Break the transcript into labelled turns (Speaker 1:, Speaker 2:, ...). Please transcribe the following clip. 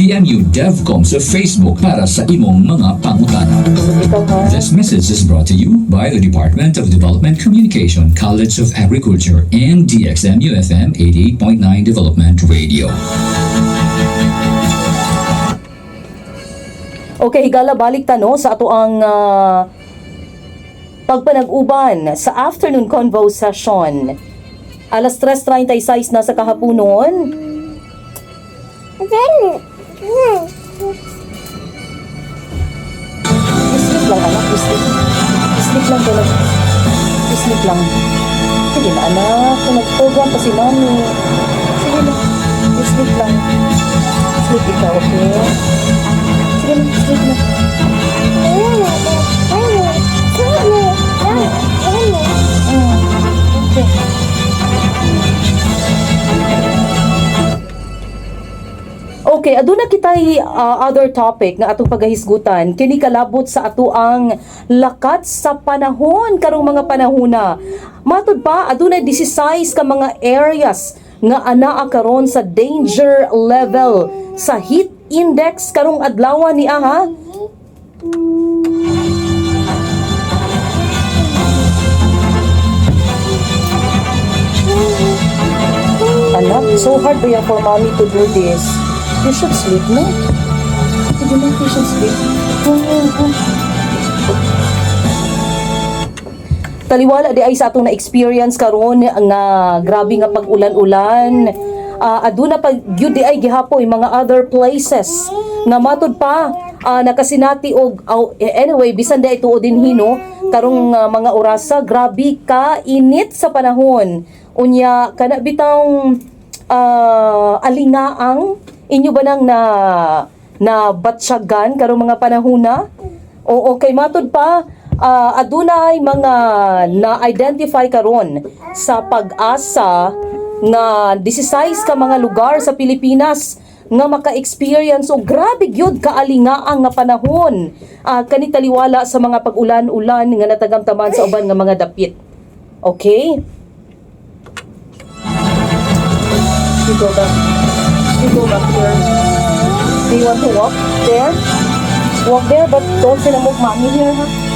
Speaker 1: PMU DevCom sa Facebook para sa imong mga pangutana. This message is brought to you by the Department of Development Communication, College of Agriculture, and DXMU FM 88.9 Development Radio.
Speaker 2: Okay, higala balik tano sa ato ang ah, pagpanag-uban sa afternoon convo session. Alas 3.36 na sa kahaponon. Sleep lang anak, sleep. Sleep lang lang. Sleep lang. Sige na anak, kung nag-program pa si mami. Sige na, sleep lang. Sleep ikaw, okay? Sige na, sleep na. Mm, Okay, aduna kitay uh, other topic nga atong pagahisgutan kini kalabot sa ato ang lakat sa panahon karong mga panahona. Matud pa aduna 16 ka mga areas nga anaa karon sa danger level sa heat index karong adlaw ni aha. Anak, so hard ba yan for mommy to do this? You should sleep, no? Sige na, you should sleep. Taliwala di ay sa atong na-experience karon nga grabe nga pag-ulan-ulan. Ah, aduna pag gyud di ay gihapoy mga other places nga matud pa ah, nakasinati og aw- anyway bisan di tuod din hino karong ah, mga orasa grabe ka init sa panahon unya kana bitang ah, alingaang inyo ba nang na na batsyagan karong mga panahona o okay matud pa ah, adunay mga na-identify karon sa pag-asa nga 16 ka mga lugar sa Pilipinas nga maka-experience o grabe gyud kaalingaang nga panahon. Ah, kani sa mga pag-ulan-ulan nga natagamtaman sa uban nga mga dapit. Okay? Back you go back here do you want to walk there? Walk there but don't say na mo mommy here ha